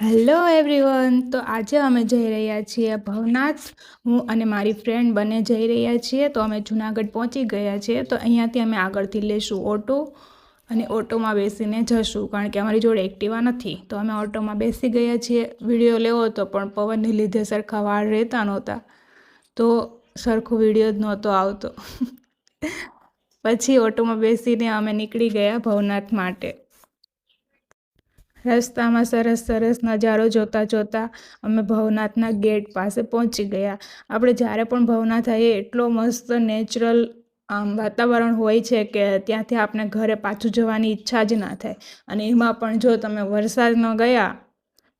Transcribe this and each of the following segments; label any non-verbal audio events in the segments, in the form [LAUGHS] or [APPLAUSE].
Hello everyone તો આજે અમે જઈ રહ્યા છીએ ભવનાથ. હું અને મારી ફ્રેન્ડ બંને જઈ રહ્યા છીએ. તો અમે જુનાગઢ પહોંચી ગયા છીએ. તો અહીંયાથી અમે આગળથી લઈશું ઓટો અને ઓટોમાં બેસીને જશું. કારણ કે અમારી જોડે એક્ટિવા નથી. તો અમે ઓટોમાં બેસી ગયા છીએ. વીડિયો લેવો હતો પણ પવનને લીધે સરખા વાળ રહેતા નહોતા. તો સરખો વીડિયો જ નહોતો આવતો. [LAUGHS] પછી ઓટોમાં બેસીને અમે નીકળી ગયા ભવનાથ માટે. રસ્તામાં સરસ સરસ નજારો જોતા જોતા અમે ભવનાથના ગેટ પાસે પહોંચી ગયા. આપણે જ્યારે પણ ભવનાથ આવીએ, એટલો મસ્ત નેચરલ, આમ, વાતાવરણ હોય છે કે ત્યાંથી આપણે ઘરે પાછું જવાની ઈચ્છા જ ના થાય. અને એમાં પણ જો તમે વરસાદમાં ગયા,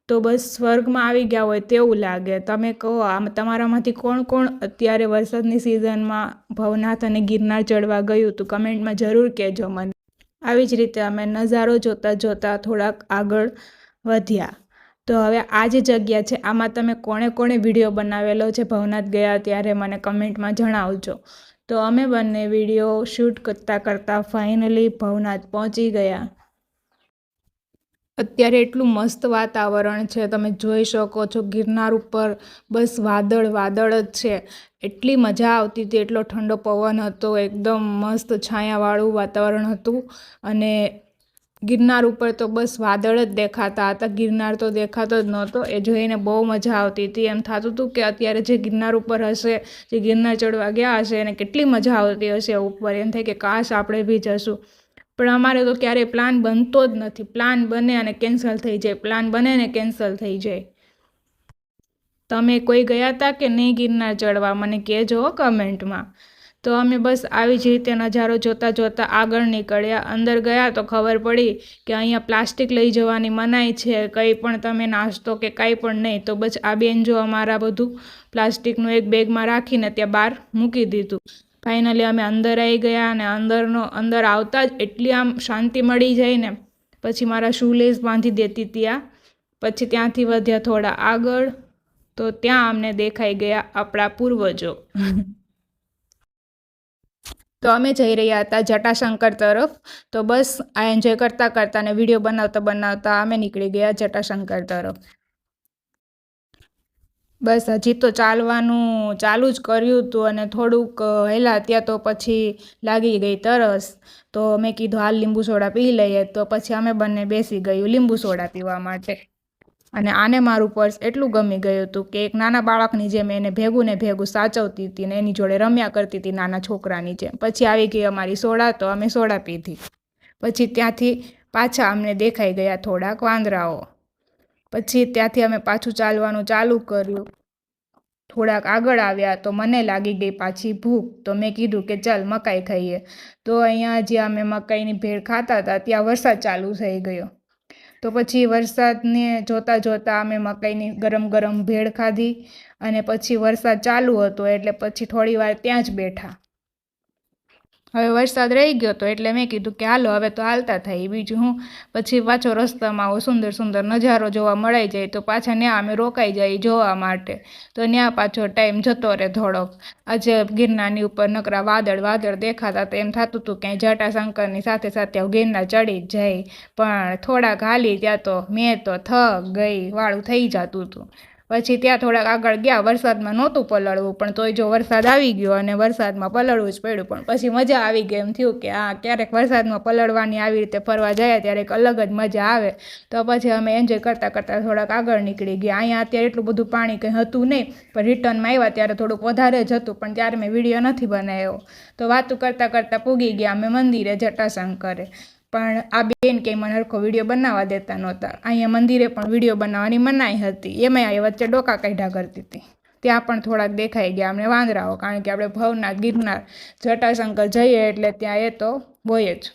તો બસ સ્વર્ગમાં આવી ગયા હોય તેવું લાગે. તમે કહો, આમ, તમારામાંથી કોણ કોણ અત્યારે વરસાદની સિઝનમાં ભવનાથ અને ગિરનાર ચડવા ગયું હતું? કમેન્ટમાં જરૂર કહેજો મને. આવી જ રીતે અમે નજારો જોતાં જોતાં થોડાક આગળ વધ્યા. તો હવે આ જે જગ્યા છે, આમાં તમે કોણે કોણે વીડિયો બનાવેલો છે, ભવનાથ ગયા ત્યારે મને કમેન્ટમાં જણાવજો. તો અમે બંને વીડિયો શૂટ કરતાં કરતાં ફાઇનલી ભવનાથ પહોંચી ગયા. અત્યારે એટલું મસ્ત વાતાવરણ છે. તમે જોઈ શકો છો ગિરનાર ઉપર બસ વાદળ વાદળ જ છે. એટલી મજા આવતી હતી, એટલો ઠંડો પવન હતો, એકદમ મસ્ત છાયાવાળું વાતાવરણ હતું. અને ગિરનાર ઉપર તો બસ વાદળ જ દેખાતા હતા. ગિરનાર તો દેખાતો જ નહોતો. એ જોઈને બહુ મજા આવતી હતી. એમ થતું હતું કે અત્યારે જે ગિરનાર ઉપર હશે, જે ગિરનાર ચડવા ગયા હશે, એને કેટલી મજા આવતી હશે ઉપર. એમ થાય કે કાશ આપણે બી જશું. પણ અમારે તો ક્યારેય પ્લાન બનતો જ નથી. પ્લાન બને અને કેન્સલ થઈ જાય. પ્લાન બને ને કેન્સલ થઈ જાય. તમે કોઈ ગયા હતા કે નહીં ગિરનાર ચડવા? મને કહેજો કમેન્ટમાં. તો અમે બસ આવી જ રીતે નજારો જોતાં જોતાં આગળ નીકળ્યા. અંદર ગયા તો ખબર પડી કે અહીંયા પ્લાસ્ટિક લઈ જવાની મનાઈ છે. કંઈ પણ તમે નાસ્તો કે કાંઈ પણ નહીં. તો બસ આ બેન જો અમારા બધું પ્લાસ્ટિકનું એક બેગમાં રાખીને ત્યાં બહાર મૂકી દીધું. ફાઇનલી અમે અંદર આવી ગયા અને અંદરનો, અંદર આવતા જ એટલી આમ શાંતિ મળી જાય ને. પછી મારા શૂલેસ બાંધી દેતી ત્યાં. પછી ત્યાંથી વધ્યા થોડા આગળ. તો ત્યાં અમને દેખાઈ ગયા આપણા પૂર્વજો. તો અમે જઈ રહ્યા હતા જટાશંકર તરફ. તો બસ આ એન્જોય કરતાં કરતાં ને વીડિયો બનાવતા બનાવતા અમે નીકળી ગયા જટાશંકર તરફ. બસ હજી તો ચાલવાનું ચાલુ જ કર્યું હતું અને થોડુંક હેલા ત્યાં તો પછી લાગી ગઈ તરસ. તો મેં કીધું, હાલ લીંબુ સોડા પી લઈએ. તો પછી અમે બંને બેસી ગયું લીંબુ સોડા પીવા માટે. અને આને મારું પર્સ એટલું ગમી ગયું હતું કે એક નાના બાળકની જેમ એને ભેગું ને ભેગું સાચવતી હતી ને એની જોડે રમ્યા કરતી હતી નાના છોકરાની જેમ. પછી આવી ગઈ અમારી સોડા, તો અમે સોડા પીધી. પછી ત્યાંથી પાછા અમને દેખાઈ ગયા થોડાક વાંદરાઓ. પછી ત્યાંથી અમે પાછું ચાલવાનું ચાલુ કર્યું. થોડાક આગળ આવ્યા તો મને લાગી ગઈ પાછી ભૂખ, તો મેં કીધું કે ચાલ મકાઈ ખાઈએ. તો અહીંયા જ્યાં અમે મકાઈની ભેળ ખાતા હતા, ત્યાં વરસાદ ચાલુ થઈ ગયો. તો પછી વરસાદને જોતાં જોતાં અમે મકાઈની ગરમ ગરમ ભેળ ખાધી અને પછી વરસાદ ચાલુ હતો એટલે પછી થોડી વાર ત્યાં જ બેઠા. હવે વરસાદ રહી ગયો તો એટલે મેં કીધું કે હાલો, હવે તો હાલતા થાય. બીજું હું પછી પાછો રસ્તામાં આવો સુંદર સુંદર નજારો જોવા મળાઈ જાય તો પાછા ત્યાં અમે રોકાઈ જાય જોવા માટે. તો ત્યાં પાછો ટાઈમ જતો રહે થોડોક. આજે ગિરનારની ઉપર નકરા વાદળ વાદળ દેખાતા તો એમ થતું હતું કે જટાશંકરની સાથે સાથે ગિરનાર ચડી જ જાય. પણ થોડાક હાલી ત્યાં તો મેં તો થક ગઈ, વાળું થઈ જતું હતું પછી ત્યાં થોડાક આગળ ગયા, વરસાદમાં નહોતું પલળવું, પણ તોય જો વરસાદ આવી ગયો અને વરસાદમાં પલળવું જ પડ્યું, પણ પછી મજા આવી ગઈ એમ થયું કે હા, ક્યારેક વરસાદમાં પલળવાની આવી રીતે ફરવા જાય, ત્યારે એક અલગ જ મજા આવે. તો પછી અમે એન્જોય કરતાં કરતાં થોડાક આગળ નીકળી ગયા. અહીંયા અત્યારે એટલું બધું પાણી કંઈ હતું નહીં, પણ રિટર્નમાં આવ્યા ત્યારે થોડુંક વધારે જ હતું, પણ ત્યારે મેં વીડિયો નથી બનાવ્યો. તો વાતું કરતાં કરતાં પૂગી ગયા, અમે મંદિરે જટાશંકરે. પણ આ બેન કે મને હરખો વીડિયો બનાવવા દેતા નહોતા. અહીંયા મંદિરે પણ વીડિયો બનાવવાની મનાઈ હતી. એમાં એ વચ્ચે ડોકા કાઢ્યા કરતી હતી. ત્યાં પણ થોડાક દેખાઈ ગયા. અમને વાંદરાઓ, કારણ કે આપણે ભવનાથ, ગિરનાર, જટાશંકર જઈએ એટલે ત્યાં એ તો હોય જ.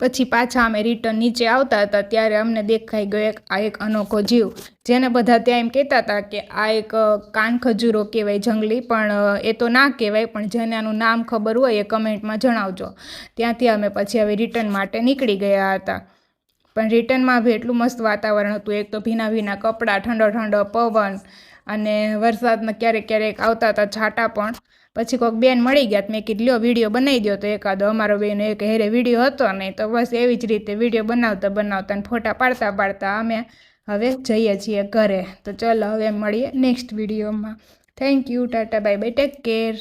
પછી પાછા અમે રિટર્ન નીચે આવતા હતા, ત્યારે અમને દેખાઈ ગયો આ એક અનોખો જીવ. જેને બધા ત્યાં એમ કહેતા હતા કે આ એક કાન ખજૂરો કહેવાય જંગલી, પણ એ તો ના કહેવાય, પણ જેને આનું નામ ખબર હોય એ કમેન્ટમાં જણાવજો. ત્યાંથી અમે પછી હવે રિટર્ન માટે નીકળી ગયા હતા. પણ રિટર્નમાં હવે એટલું મસ્ત વાતાવરણ હતું, એક તો ભીના ભીના કપડાં ઠંડો ઠંડો પવન અને વરસાદના ક્યારેક ક્યારેક આવતા હતા છાંટા પણ. પછી કોઈક બેન મળી ગયા મેં કીધું, લ્યો વીડિયો બનાવી દો તો એકાદો અમારો બેન એક હેરે વીડિયો હતો નહીં તો બસ એવી જ રીતે વીડિયો બનાવતા બનાવતા અને ફોટા પાડતા પાડતા અમે હવે જઈએ છીએ ઘરે. તો ચલો, હવે મળીએ નેક્સ્ટ વિડીયોમાં thank you tata bye bye take care